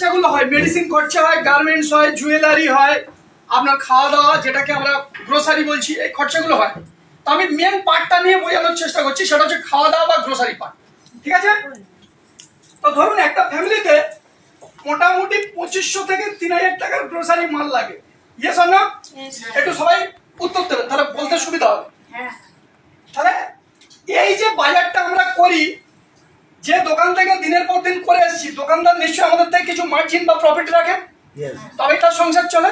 খরচাগুলো হয় মেডিসিন খরচা হয় গার্মেন্টস হয় জুয়েলারি হয় আপনার খাওয়া দাওয়া যেটাকে আমরা গ্রোসারি বলছি এই খরচাগুলো হয়। তো আমি মেন পার্টটা নিয়ে বোঝানোর চেষ্টা করছি সেটা হচ্ছে খাওয়া দাওয়া বা গ্রোসারি পার্ট ঠিক আছে? তো ধরুন একটা ফ্যামিলিতে মোটামুটি পঁচিশশো থেকে তিন হাজার টাকার গ্রোসারি মাল লাগে। ইয়েস না একটু সবাই উত্তর দেবেন তাহলে বলতে সুবিধা হবে। তাহলে এই যে বাজারটা আমরা করি যে দোকান থেকে দিনের পর দিন দোকানদার নিশ্চয়ই আমাদের থেকে কিছু মার্জিন বা প্রফিট রাখে। তবে তার সংসার চলে।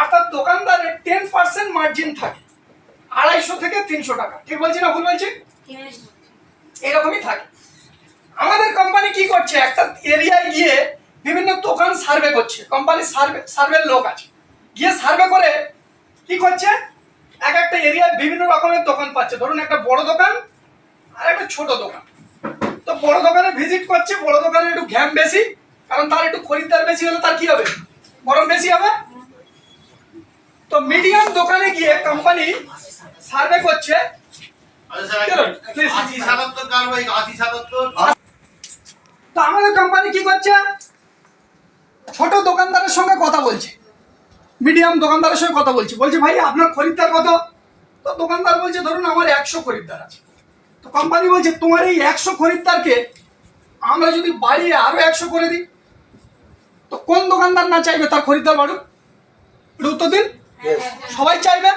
অর্থাৎ দোকানদারের টেন পার্সেন্ট মার্জিন থাকে। আড়াইশো থেকে তিনশো টাকা। ঠিক বলছি না ভুল বলছি? এরকমই থাকে। আমাদের কোম্পানি কি করছে? একটা এরিয়ায় গিয়ে বিভিন্ন দোকান সার্ভে করছে। কোম্পানি সার্ভে সার্ভের লোক আছে। গিয়ে সার্ভে করে কি করছে? এক একটা এরিয়ায় বিভিন্ন রকমের দোকান পাচ্ছে। ধরুন একটা বড় দোকান আর একটা ছোট দোকান। বড় দোকানে ভিজিট করছে বড় দোকানে একটু ঘ্যাম বেশি কারণ তার একটু খরিদ্দার বেশি হলে তার কি হবে? গরম বেশি হবে? তো মিডিয়াম দোকানে গিয়ে কোম্পানি সার্ভে করছে। কারবাই আশি সাতাত্তর তো আমাদের কোম্পানি কি করছে? ছোট দোকানদারের সঙ্গে কথা বলছে। মিডিয়াম দোকানদারের সঙ্গে কথা বলছে। বলছে ভাই আপনার খরিদ্দার কত? তো দোকানদার বলছে ধরুন আমার একশো খরিদ্দার আছে। তো কোম্পানি বলছে তোমার এই একশো খরিদ্দারকে আমরা যদি বাড়িয়ে আরও একশো করে দিই তো কোন দোকানদার না চাইবে তার খরিদ্দার বাড়ুক? উত্তর দিন? সবাই চাইবে?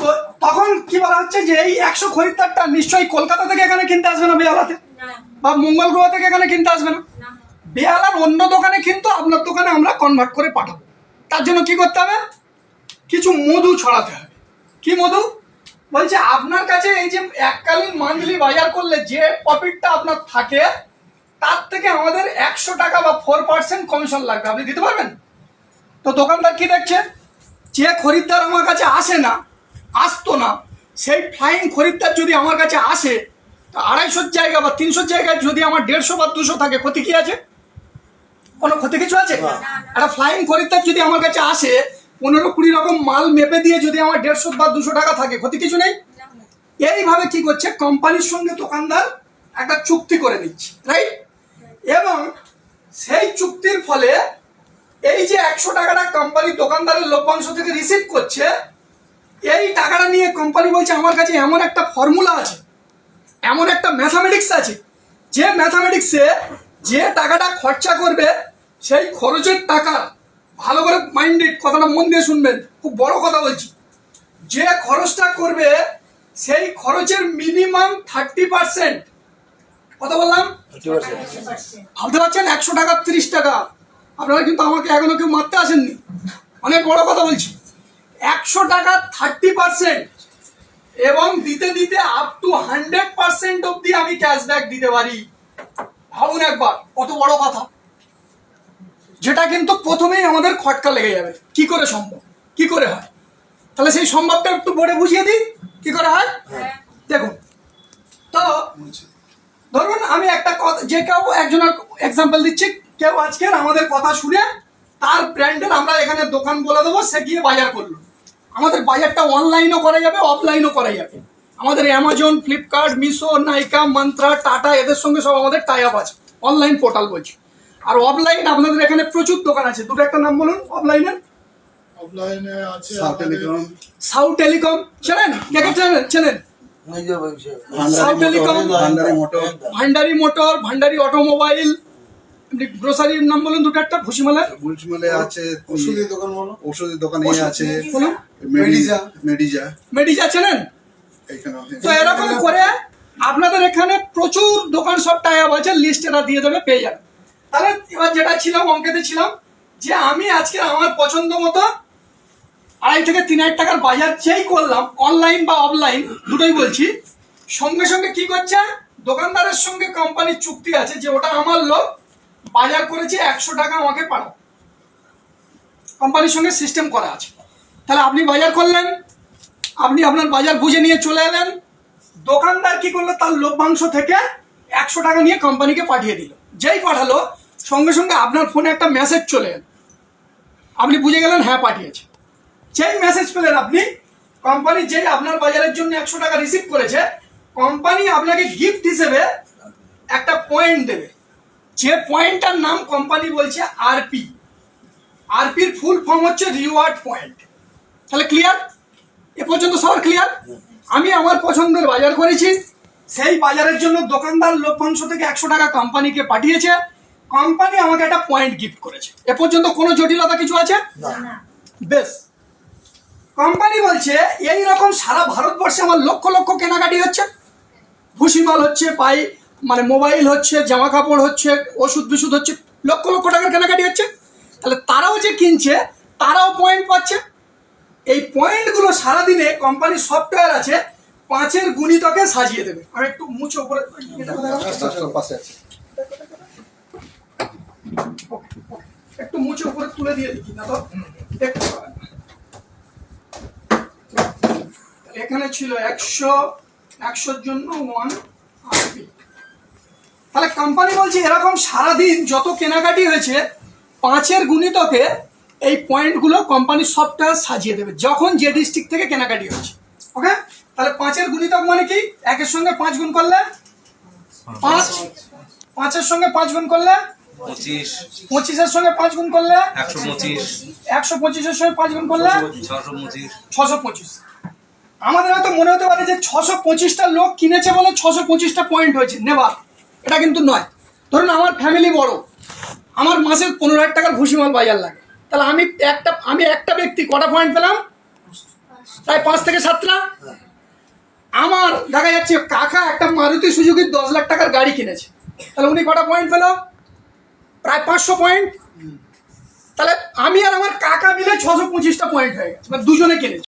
তো তখন কি বলা হচ্ছে যে এই একশো খরিদ্দারটা নিশ্চয়ই কলকাতা থেকে এখানে কিনতে আসবে না বেহালাতে? বা মঙ্গল গ্রহ থেকে এখানে কিনতে আসবে না? বেহালার অন্য দোকানে কিন্তু আপনার দোকানে আমরা কনভার্ট করে পাঠাবো। তার জন্য কি করতে হবে? কিছু মধু ছড়াতে হবে। কি মধু? বলছে আপনার কাছে এই যে এককালীন মান্থলি বাজার করলে যে প্রফিটটা আপনার থাকে তার থেকে আমাদের একশো টাকা বা ফোর পার্সেন্ট কমিশন লাগবে। আপনি দিতে পারবেন? তো দোকানদার কি দেখছে? যে খরিদ্দার আমার কাছে আসে না আসতো না সেই ফ্লাইং খরিদ্দার যদি আমার কাছে আসে তো আড়াইশোর জায়গা বা তিনশোর জায়গায় যদি আমার দেড়শো বা দুশো থাকে ক্ষতি কি আছে? কোনো ক্ষতি কিছু আছে? একটা ফ্লাইং খরিদ্দার যদি আমার কাছে আসে পনেরো কুড়ি রকম মাল মেপে দিয়ে যদি আমার দেড়শো বা দুশো টাকা থাকে, ক্ষতি কিছু নেই? এইভাবে কি করছে? কোম্পানির সঙ্গে দোকানদার একটা চুক্তি করে নিচ্ছে রাইট এবং সেই চুক্তির ফলে এই যে একশো টাকাটা কোম্পানি দোকানদারের লভ্যাংশ থেকে রিসিভ করছে, এই টাকাটা নিয়ে কোম্পানি বলছে, আমার কাছে এমন একটা ফর্মুলা আছে, এমন একটা ম্যাথামেটিক্স আছে, যে ম্যাথামেটিক্সে যে টাকাটা খরচা করবে, সেই খরচের টাকা ভালো করে মাইন্ডেড কথাটা মন দিয়ে শুনবেন খুব বড় কথা বলছি। যে খরচটা করবে সেই খরচের মিনিমাম থার্টি পার্সেন্ট কথা বললাম? ভাবতে পারছেন? একশো টাকা তিরিশ টাকা। আপনারা কিন্তু আমাকে এখনও কেউ মারতে আসেননি। অনেক বড় কথা বলছি। একশো টাকা থার্টি পার্সেন্ট এবং দিতে দিতে আপ টু হান্ড্রেড পার্সেন্ট অব্দি আমি ক্যাশব্যাক দিতে পারি। ভাবুন একবার কত বড় কথা। যেটা কিন্তু প্রথমেই আমাদের খটকা লেগে যাবে। কি করে সম্ভব? কি করে হয়? তাহলে সেই সম্ভবটা একটু বোর্ডে বুঝিয়ে দিই। কি করে হয়? দেখুন। তো ধরুন আমি একটা কথা যে কেউ একজনের এক্সাম্পল দিচ্ছি কেউ আজকের আমাদের কথা শুনে তার ব্র্যান্ডের আমরা এখানে দোকান বলে দেবো সে গিয়ে বাজার করল। আমাদের বাজারটা অনলাইনও করা যাবে অফলাইনও করা যাবে। আমাদের অ্যামাজন ফ্লিপকার্ট মিশো নাইকা মন্ত্রা টাটা এদের সঙ্গে সব আমাদের টাই আপ আছে। অনলাইন পোর্টাল বলছি। আর অফলাইন আপনাদের এখানে প্রচুর দোকান আছে। দুটো একটা নাম বলুন অফলাইনের অফলাইনে আছে সাউথ টেলিকম সাউথ টেলিকম চেনেন? কে কে চেনেন? চেনেন? South telecom Bhandari motor Bhandari motor Bhandari automobile গ্রোসারির নাম বলুন দুটো একটা ভুসিমালা। বুলচমালে আছে ওষুধের দোকান বলো। ওষুধের দোকান এই আছে। বলুন? মেডিজা মেডিজা মেডিজা চেনেন? তো এরকম করে আপনাদের এখানে প্রচুর দোকান সব টাইপ আছে লিস্ট এরা দিয়ে দেবে পেয়ে যাবে। তাহলে এবার যেটা ছিলাম, অঙ্কেতে ছিলাম, যে আমি আজকে আমার পছন্দ মতো আড়াই থেকে তিন হাজার টাকার বাজার যেই করলাম অনলাইন বা অফলাইন দুটোই বলছি। সঙ্গে সঙ্গে কি করছে? দোকানদারের সঙ্গে কোম্পানির চুক্তি আছে যে ওটা আমার লোক বাজার করেছে একশো টাকা আমাকে পাঠাও। কোম্পানির সঙ্গে সিস্টেম করা আছে। তাহলে আপনি বাজার করলেন, আপনি আপনার বাজার বুঝে নিয়ে চলে এলেন। দোকানদার কি করল? তার লভ্যাংশ থেকে একশো টাকা নিয়ে কোম্পানিকে পাঠিয়ে দিল। যেই পাঠালো সঙ্গে সঙ্গে আপনার ফোনে একটা মেসেজ চলে এলো। আপনি বুঝে গেলেন হ্যাঁ পাঠিয়েছে। যেই মেসেজ পেলেন আপনি কোম্পানি যেই আপনার বাজারের জন্য একশো টাকা রিসিভ করেছে কোম্পানি আপনাকে গিফট হিসেবে একটা পয়েন্ট দেবে। যে পয়েন্টটার নাম কোম্পানি বলছে আরপি আরপির ফুল ফর্ম হচ্ছে রিওয়ার্ড পয়েন্ট তাহলে ক্লিয়ার এ পর্যন্ত সবার ক্লিয়ার আমি আমার পছন্দের বাজার করেছি, সেই বাজারের জন্য দোকানদার লভ্যাংশ থেকে একশো টাকা কোম্পানিকে পাঠিয়েছে। কোম্পানি আমাকে একটা পয়েন্ট গিফট করেছে। এ পর্যন্ত কোনো জটিলতা কিছু আছে? বেশ। কোম্পানি বলছে এই রকম সারা ভারতবর্ষে আমার লক্ষ লক্ষ কেনাকাটি হচ্ছে। ভুসিমাল হচ্ছে পাই মানে মোবাইল হচ্ছে জামা কাপড় হচ্ছে ওষুধ বিশুধ হচ্ছে লক্ষ লক্ষ টাকার কেনাকাটি হচ্ছে। তাহলে তারাও যে কিনছে তারাও পয়েন্ট পাচ্ছে। এই পয়েন্টগুলো সারাদিনে কোম্পানির সফটওয়্যার আছে পাঁচের গুণিতকে সাজিয়ে দেবে। আর একটু মুছে উপরে একটু মুছে উপরে তুলে দিয়ে দিই না তো? দেখতে পাবেন এখানে ছিল একশো একশোর জন্য ওয়ান আরপি তাহলে কোম্পানি বলছে এরকম সারাদিন যত কেনাকাটি হয়েছে পাঁচের গুণিতকে এই পয়েন্টগুলো কোম্পানির সফটওয়্যার সাজিয়ে দেবে যখন যে ডিস্ট্রিক্ট থেকে কেনাকাটি হচ্ছে ওকে তাহলে পাঁচের গুণিতক মানে কি? একের সঙ্গে পাঁচ গুণ করলে? পাঁচ। পাঁচের সঙ্গে পাঁচ গুণ করলে? পঁচিশ। পঁচিশের সঙ্গে পাঁচ গুণ করলে? একশো পঁচিশ। একশো পঁচিশের সঙ্গে পাঁচ গুণ করলে? ছশো পঁচিশ। ছশো পঁচিশ। আমাদের হয়তো মনে হতে পারে যে ছশো পঁচিশটা লোক কিনেছে বলে ছশো পঁচিশটা পয়েন্ট হয়েছে। নেবার। এটা কিন্তু নয়। ধরুন আমার ফ্যামিলি বড়। আমার মাসে পনেরো হাজার টাকার ভুসিমাল বাজার লাগে। তাহলে আমি একটা আমি একটা ব্যক্তি কটা পয়েন্ট পেলাম? প্রায় পাঁচ থেকে সাতটা? আমার দেখা যাচ্ছে কাকা একটা মারুতি সুজুকির দশ লাখ টাকার গাড়ি কিনেছে। তাহলে উনি কটা পয়েন্ট পেল? প্রায় পাঁচশো পয়েন্ট তাহলে আমি আর আমার কাকা মিলে ছশো পঁচিশটা পয়েন্ট হয়ে গেছে। মানে দুজনে কিনেছে?